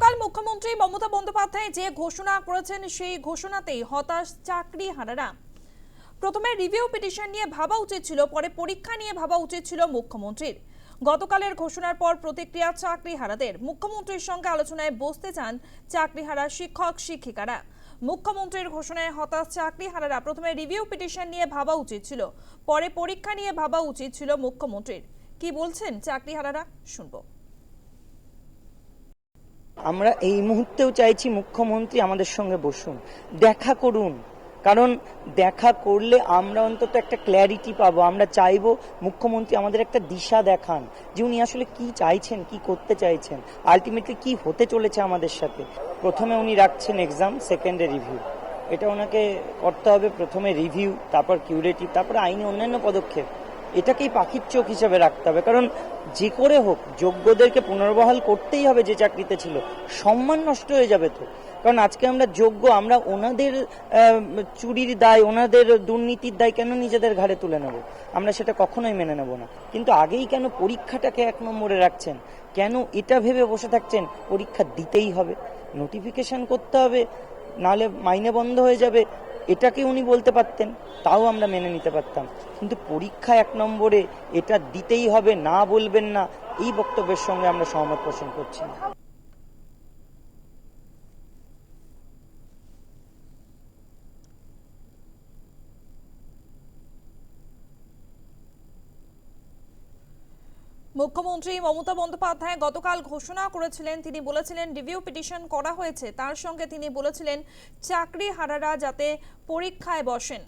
গতকাল মুখ্যমন্ত্রী মমতা বন্দ্যোপাধ্যায় যে ঘোষণা করেছেন, সেই ঘোষণাতেই হতাশ চাকরি হারারা। প্রথমে রিভিউ পিটিশন নিয়ে ভাবা উচিত ছিল, পরে পরীক্ষা নিয়ে ভাবা উচিত ছিল মুখ্যমন্ত্রীর। গতকালের ঘোষণার পর প্রতিক্রিয়া চাকরি হারাদের। মুখ্যমন্ত্রীর সঙ্গে আলোচনায় বসতে চান চাকরি হারা শিক্ষক, শিক্ষিকারা। মুখ্যমন্ত্রীর ঘোষণায় হতাশ চাকরি হারারা প্রথমে রিভিউ পিটিশন নিয়ে ভাবা উচিত ছিল, পরে পরীক্ষা নিয়ে ভাবা উচিত ছিল মুখ্যমন্ত্রীর। কি বলছেন চাকরি হারারা? শুনব। আমরা এই মুহূর্তেও চাইছি মুখ্যমন্ত্রী আমাদের সঙ্গে বসুন, দেখা করুন। কারণ দেখা করলে আমরা অন্তত একটা ক্ল্যারিটি পাবো, আমরা চাইব মুখ্যমন্ত্রী আমাদের একটা দিশা দেখান যে উনি আসলে কি চাইছেন, কি করতে চাইছেন আলটিমেটলি কি হতে চলেছে আমাদের সাথে। প্রথমে উনি রাখছেন এক্সাম সেকেন্ডে রিভিউ এটা ওনাকে করতে হবে প্রথমে রিভিউ তারপর কিউরেটিভ তারপর আইনি অন্যান্য পদক্ষেপ। এটাকেই পাখির চোখ হিসেবে রাখতে হবে। কারণ যে করে হোক, যোগ্যদেরকে পুনর্বহাল করতেই হবে যে চাকরিতে ছিল। সম্মান নষ্ট হয়ে যাবে তো। কারণ আজকে আমরা যোগ্য, আমরা ওনাদের চুরির দায়, ওনাদের দুর্নীতির দায় কেন নিজেদের ঘাড়ে তুলে নেব? আমরা সেটা কখনোই মেনে নেব না। কিন্তু আগেই কেন পরীক্ষাটাকে এক নম্বরে রাখছেন? কেন এটা ভেবে বসে থাকছেন? পরীক্ষা দিতেই হবে। নোটিফিকেশন করতে হবে নাহলে মাইনে বন্ধ হয়ে যাবে। এটাকে উনি বলতে পারতেন, তাও আমরা মেনে নিতে পারতাম। কিন্তু পরীক্ষা এক নম্বরে এটা দিতেই হবে, না বলবেন না, এই বক্তব্যের সঙ্গে আমরা সহমত পোষণ করছি না। মুখ্যমন্ত্রী মমতা বন্দ্যোপাধ্যায় গতকাল ঘোষণা করেছিলেন, তিনি বলেছিলেন রিভিউ পিটিশন করা হয়েছে। তার সঙ্গে তিনি বলেছিলেন, চাকরি হারারা যাতে পরীক্ষায় বসেন।